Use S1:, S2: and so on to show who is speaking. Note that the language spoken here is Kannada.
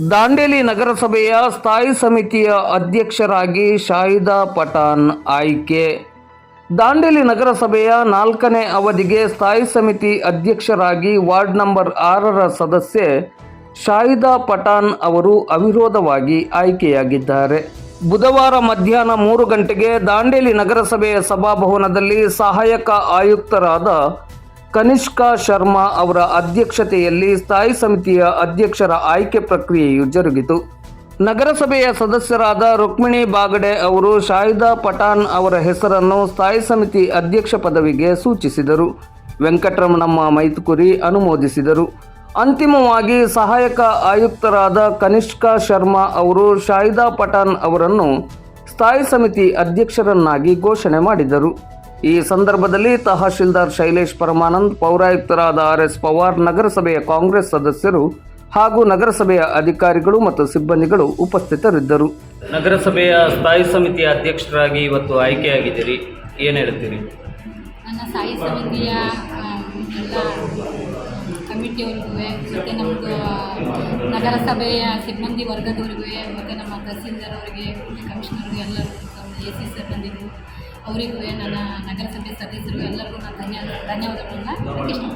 S1: ದಾಂಡೇಲಿ ನಗರಸಭೆಯ ಸ್ಥಾಯಿ ಸಮಿತಿಯ ಅಧ್ಯಕ್ಷರಾಗಿ ಶಾಹಿದಾ ಪಠಾನ್ ಆಯ್ಕೆ. ದಾಂಡೇಲಿ ನಗರಸಭೆಯ ನಾಲ್ಕನೇ ಅವಧಿಗೆ ಸ್ಥಾಯಿ ಸಮಿತಿ ಅಧ್ಯಕ್ಷರಾಗಿ ವಾರ್ಡ್ ನಂಬರ್ ಆರರ ಸದಸ್ಯೆ ಶಾಹಿದಾ ಪಠಾನ್ ಅವರು ಅವಿರೋಧವಾಗಿ ಆಯ್ಕೆಯಾಗಿದ್ದಾರೆ. ಬುಧವಾರ ಮಧ್ಯಾಹ್ನ ಮೂರು ಗಂಟೆಗೆ ದಾಂಡೇಲಿ ನಗರಸಭೆಯ ಸಭಾಭವನದಲ್ಲಿ ಸಹಾಯಕ ಆಯುಕ್ತರಾದ ಕನಿಷ್ಕಾ ಶರ್ಮಾ ಅವರ ಅಧ್ಯಕ್ಷತೆಯಲ್ಲಿ ಸ್ಥಾಯಿ ಸಮಿತಿಯ ಅಧ್ಯಕ್ಷರ ಆಯ್ಕೆ ಪ್ರಕ್ರಿಯೆಯು ಜರುಗಿತು. ನಗರಸಭೆಯ ಸದಸ್ಯರಾದ ರುಕ್ಮಿಣಿ ಬಾಗಡೆ ಅವರು ಶಾಹಿದಾ ಪಠಾನ್ ಅವರ ಹೆಸರನ್ನು ಸ್ಥಾಯಿ ಸಮಿತಿ ಅಧ್ಯಕ್ಷ ಪದವಿಗೆ ಸೂಚಿಸಿದರು. ವೆಂಕಟರಮಣಮ್ಮ ಮೈತುಕುರಿ ಅನುಮೋದಿಸಿದರು. ಅಂತಿಮವಾಗಿ ಸಹಾಯಕ ಆಯುಕ್ತರಾದ ಕನಿಷ್ಕಾ ಶರ್ಮಾ ಅವರು ಶಾಹಿದಾ ಪಠಾನ್ ಅವರನ್ನು ಸ್ಥಾಯಿ ಸಮಿತಿ ಅಧ್ಯಕ್ಷರನ್ನಾಗಿ ಘೋಷಣೆ ಮಾಡಿದರು. ಈ ಸಂದರ್ಭದಲ್ಲಿ ತಹಶೀಲ್ದಾರ್ ಶೈಲೇಶ್ ಪರಮಾನಂದ್ ಪೌರಾಯುಕ್ತರಾದ ಆರ್ ಎಸ್ ಪವಾರ್ ನಗರಸಭೆಯ ಕಾಂಗ್ರೆಸ್ ಸದಸ್ಯರು ಹಾಗೂ ನಗರಸಭೆಯ ಅಧಿಕಾರಿಗಳು ಮತ್ತು ಸಿಬ್ಬಂದಿಗಳು ಉಪಸ್ಥಿತರಿದ್ದರು. ನಗರಸಭೆಯ ಸ್ಥಾಯಿ ಸಮಿತಿಯ ಅಧ್ಯಕ್ಷರಾಗಿ ಇವತ್ತು ಆಯ್ಕೆಯಾಗಿದ್ದೀರಿ. ಏನು ಹೇಳ್ತೀರಿ?
S2: ನನ್ನ ಸ್ಥಾಯಿ ಸಮಿತಿಯ ಎಲ್ಲ ಕಮಿಟಿಯವ್ರಿಗೂ ಮತ್ತು ನಮ್ಮದು ನಗರಸಭೆಯ ಸಿಬ್ಬಂದಿ ವರ್ಗದವ್ರಿಗೂ ಮತ್ತು ನಮ್ಮ ತಹಸೀಲ್ದಾರ್ ಅವರಿಗೆ ಕಮಿಷನರ್ಗೆ ಎಲ್ಲರಿಗೂ ಎ ಸಿ ಸಿಬ್ಬಂದಿಗೂ ಅವರಿಗೂ ನನ್ನ ನಗರಸಭೆ ಸದಸ್ಯರು ಎಲ್ಲರಿಗೂ ನಾನು ಧನ್ಯ ಧನ್ಯವಾದಗಳನ್ನ ಇಷ್ಟಪಡ್ತೀನಿ.